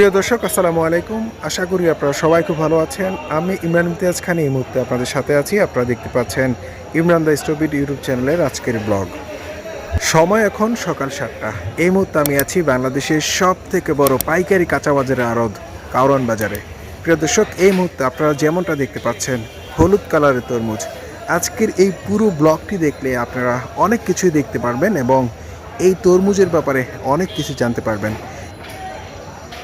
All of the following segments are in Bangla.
প্রিয় দর্শক, আসসালামু আলাইকুম। আশা করি আপনারা সবাই খুব ভালো আছেন। আমি ইমরান ইমতিয়াজ খান, এই মুহূর্তে আপনাদের সাথে আছি। আপনারা দেখতে পাচ্ছেন ইমরান দা স্টোবিট ইউটিউব চ্যানেলের আজকের ব্লগ। সময় এখন সকাল সাতটা। এই মুহূর্তে আমি আছি বাংলাদেশের সব থেকে বড় পাইকারি কাঁচা আড়ত কাউরান বাজারে। প্রিয় দর্শক, এই মুহূর্তে আপনারা যেমনটা দেখতে পাচ্ছেন, হলুদ কালারের তরমুজ। আজকের এই পুরো ব্লগটি দেখলে আপনারা অনেক কিছুই দেখতে পারবেন এবং এই তরমুজের ব্যাপারে অনেক কিছু জানতে পারবেন।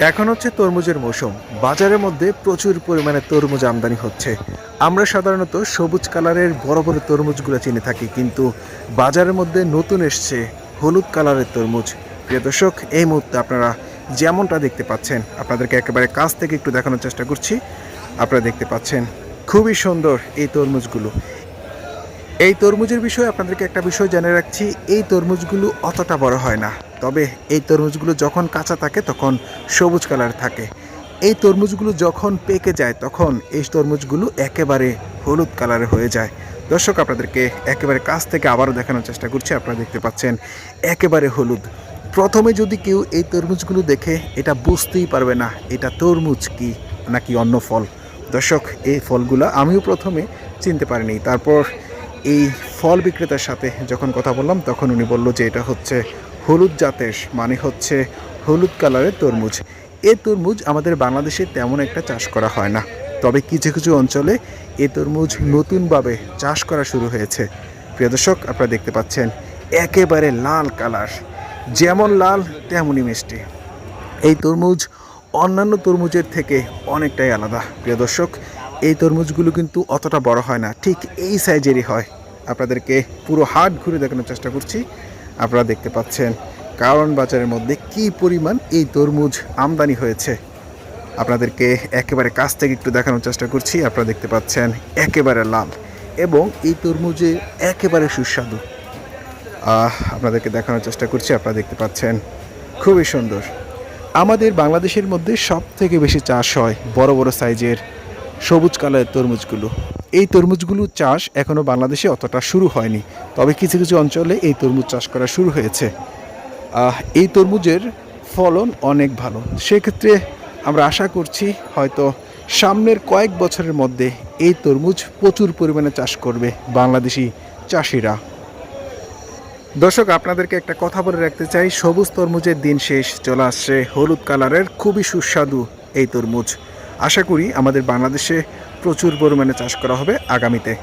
এখন হচ্ছে তরমুজের মৌসুম। বাজারের মধ্যে প্রচুর পরিমাণে তরমুজ আমদানি হচ্ছে। আমরা সাধারণত সবুজ কালারের বড় বড় তরমুজগুলো চিনে থাকি, কিন্তু বাজারের মধ্যে নতুন এসছে হলুদ কালারের তরমুজ। প্রিয় দর্শক, এই মুহূর্তে আপনারা যেমনটা দেখতে পাচ্ছেন, আপনাদেরকে একেবারে কাছ থেকে একটু দেখানোর চেষ্টা করছি। আপনারা দেখতে পাচ্ছেন খুবই সুন্দর এই তরমুজগুলো। এই তরমুজের বিষয়ে আপনাদেরকে একটা বিষয় জানিয়ে রাখছি, এই তরমুজগুলো অতটা বড় হয় না। তবে এই তরমুজগুলো যখন কাঁচা থাকে তখন সবুজ কালার থাকে। এই তরমুজগুলো যখন পেকে যায় তখন এই তরমুজগুলো একেবারে হলুদ কালারে হয়ে যায়। দর্শক, আপনাদেরকে একেবারে কাছ থেকে আবারও দেখানোর চেষ্টা করছি, আপনারা দেখতে পাচ্ছেন একেবারে হলুদ। প্রথমে যদি কেউ এই তরমুজগুলো দেখে, এটা বুঝতেই পারবে না, এটা তরমুজ কি নাকি অন্য ফল। দর্শক, এই ফলগুলো আমিও প্রথমে চিনতে পারিনি। তারপর এই ফল বিক্রেতার সাথে যখন কথা বললাম, তখন উনি বলল যে এটা হচ্ছে হলুদ জাতের মানে হচ্ছে হলুদ কালারের তরমুজ। এ তরমুজ আমাদের বাংলাদেশে তেমন একটা চাষ করা হয় না। তবে কিছু কিছু অঞ্চলে এ তরমুজ নতুনভাবে চাষ করা শুরু হয়েছে। প্রিয় দর্শক, আপনারা দেখতে পাচ্ছেন, একেবারে লাল কালার। যেমন লাল, তেমনই মিষ্টি। এই তরমুজ অন্যান্য তরমুজের থেকে অনেকটাই আলাদা। প্রিয় দর্শক, এই তরমুজগুলো কিন্তু অতটা বড় হয় না, ঠিক এই সাইজেরই হয়। আপনাদেরকে পুরো হাট ঘুরে দেখানোর চেষ্টা করছি। আপনারা দেখতে পাচ্ছেন কারণ বাজারের মধ্যে কি পরিমাণ এই তরমুজ আমদানি হয়েছে। আপনাদেরকে একেবারে কাছ থেকে একটু দেখানোর চেষ্টা করছি। আপনারা দেখতে পাচ্ছেন একেবারে লাল এবং এই তরমুজে একেবারে সুস্বাদু। আপনাদেরকে দেখানোর চেষ্টা করছি। আপনারা দেখতে পাচ্ছেন খুবই সুন্দর। আমাদের বাংলাদেশের মধ্যে সব থেকে বেশি চাষ হয় বড় বড় সাইজের সবুজ কালারের তরমুজগুলো। এই তরমুজগুলো চাষ এখনও বাংলাদেশে অতটা শুরু হয়নি। তবে কিছু কিছু অঞ্চলে এই তরমুজ চাষ করা শুরু হয়েছে। এই তরমুজের ফলন অনেক ভালো। সেক্ষেত্রে আমরা আশা করছি হয়তো সামনের কয়েক বছরের মধ্যে এই তরমুজ প্রচুর পরিমাণে চাষ করবে বাংলাদেশি চাষিরা। দর্শক, আপনাদেরকে একটা কথা বলে রাখতে চাই। সবুজ তরমুজের দিন শেষ, চলে আসছে হলুদ কালারের খুবই সুস্বাদু এই তরমুজ। আশা করি আমাদের বাংলাদেশে প্রচুর পরিমাণে চাষ করা হবে আগামীতে।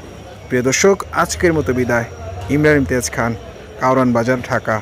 প্রিয় দর্শক, আজকের মতো বিদায়। ইমরান ইমতিয়াজ খান কাউরান বাজার, ঢাকা।